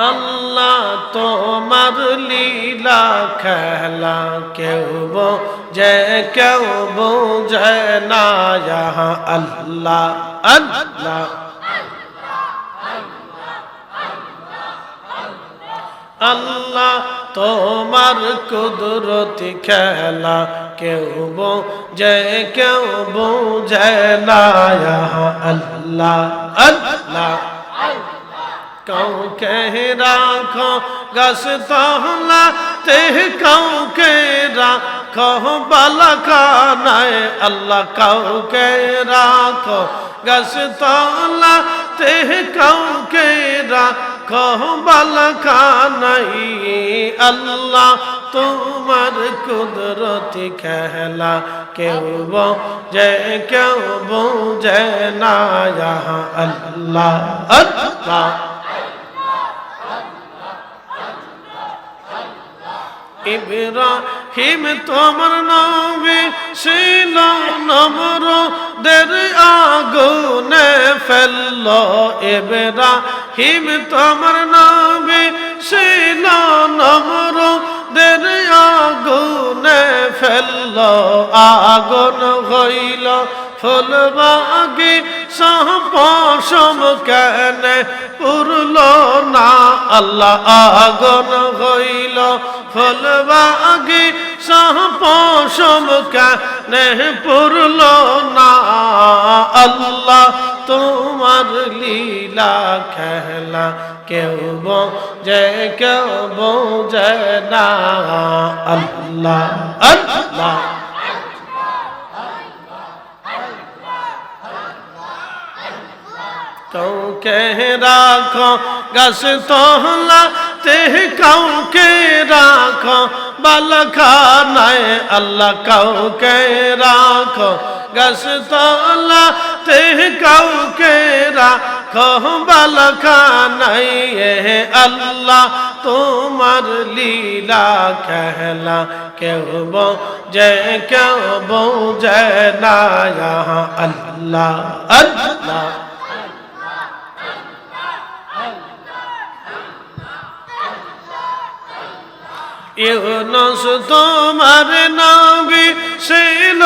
আল্লাহ তোমার লীলা খেলা কেউ যে কেউ বোঝে না ইহা আল্লাহ আল্লাহ আল্লাহ তোমার কুদরতি খেলা কেউ যে কেউ বোঝে না ইহা আল্লাহ আল্লাহ কাউকে রাখো গস তহলা তে কাউকে রাখো বালখানায় আল্লাহ কাউকে রাখো গস তহলা তে কাউকে রাখো বালখানায় আল্লাহ তোমার কুদরতি খেলা কেউ যে কেউ বোঝে না ইহা আল্লাহ আল্লাহ ইব্রাহিম, তোমার নবী ছিল নমর দের আগুনে ফেলল। ইব্রাহিম, তোমার নবী ছিল নমর দের আগুনে ফেলল। আগুন হইল ফুলবাগি সহপশম কেন? পুরল না, আল্লাহ আগুন হইল। ফুলবাগি সহপশম কেন? পুরল না, আল্লাহ তোমার লীলা খেলা। কেউ যে কেউ বোঝে না, আল্লাহ আল্লাহ। কাউকে রাখো গাছ তোহলা তে কাউকে রাখো বালখানায় আল্লাহ কাউকে রাখো গাছ তোলা তে কাউকে রাখো বালখানায় আল্লাহ তোমার লীলা খেলা কেউ যে কেউ বোঝে না আল্লাহ আল্লাহ ইউনুস, তোমার নবী ছিল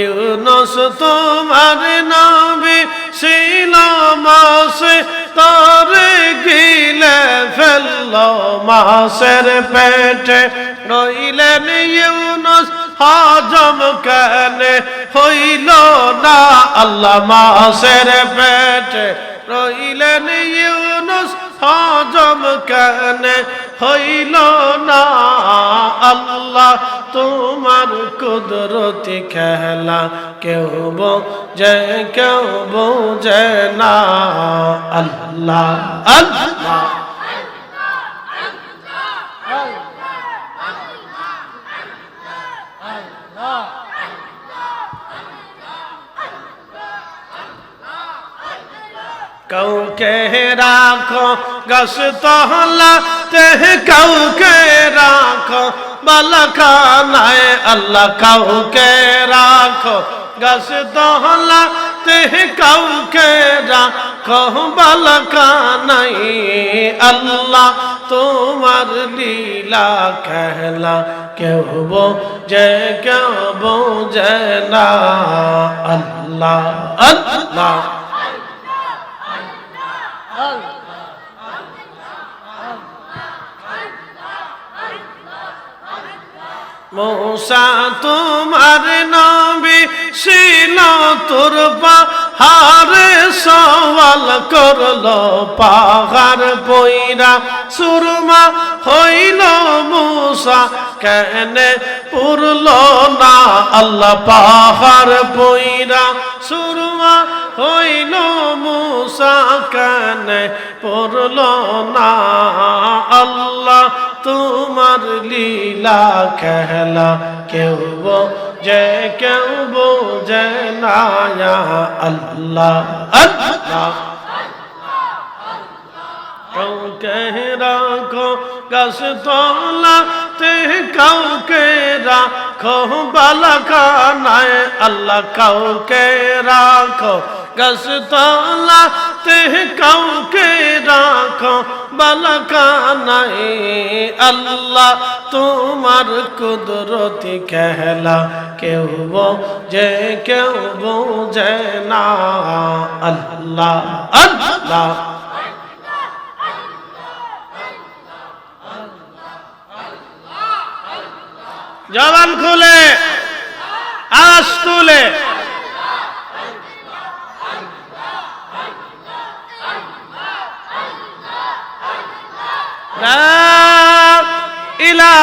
ইউনুস, তোমার নবী ছিল মাসে তরে গিলে ফেলল মাসের পেটে। রইলেন ইউনুস, হজম কেন হইল না আল্লাহ মাসের পেটে? রইলেন ইউনুস, হজম কেন হইল না আল্লাহ, তোমার কুদরতি খেলা কেউ যে কেউ বোঝে না। আল্লাহ আল্লাহ কাউকে রাখো গস তহলা তে কাউকে রাখো বালখানায় আল্লাহ কাউকে রাখো গস তহলা তে কাউকে রাখো বালখানায় আল্লাহ তোমার লীলা খেলা কেউ যে কেউ বোঝে না আল্লাহ আল্লাহ মৌসা, তোমার নবী ছিল তোর পাহাড়ে, সওয়াল করল পাহাড় পইরা। সুরমা হইল মূসা, কেন পুরল না আল্লাহ পাহাড় পইরা। সুরমা হইল মূসা, কেন পুরল না আল্লাহ তোমার লীলা খেলা কেউ যে কেউ বোঝে না আল্লাহ আল্লাহ কাউকে রাখো গাছ তোলা তে কাউকে রাখো বালাখানায়। আল্লাহ কাউকে রাখো গাছতলাতে কাউকে রাখো বালাকানাই আল্লাহ তোমার কুদরতি খেলা কেউ যে কেউ বোঝে না। আল্লাহ আল্লাহ জবান খুলে আস তুলে।